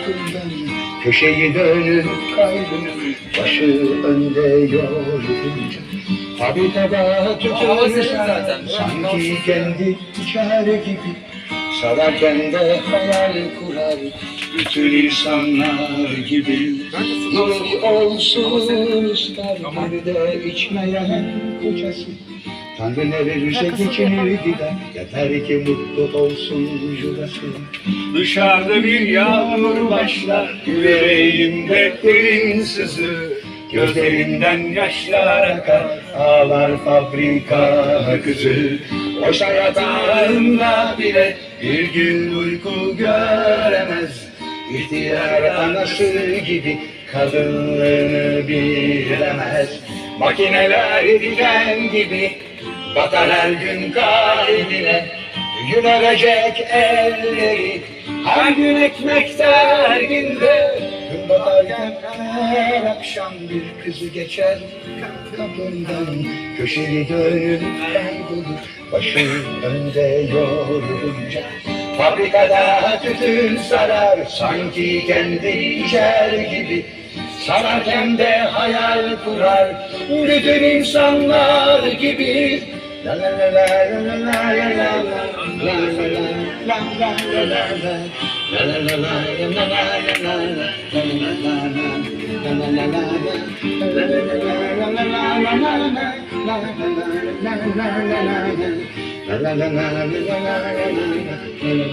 kapından Köşeyi dönüp kaybını başı önde yorulunca Fabrikada tutuyor zaten. sanki kendi içer gibi. Salarken de hayal kurar bütün insanlar gibi. Yeri olsun ister bir de içmeyen kocası Tanrı ne verirse geçinir gider Yeter ki mutlu olsun yuvası Dışarıda bir yağmur başlar Yüreğimde derin sızı. Gözlerimden yaşlar akar Ağlar fabrika kızı. Oysa yatağında bile Bir gün uyku göremez. İhtiyar anası gibi kadınlığını bilemez. Makineler diken gibi Batar her gün kalbine Gün örecek elleri. Her gün ekmek derginde Gün batarken her akşam bir kızı geçer. Kapından Köşeyi dönüp kaybolur başı önde yorulunca. Fabrikada tütün sarar sanki kendi içer gibi Sararken de hayal kurar bütün insanlar gibi La la la la la la la la la la la la la la la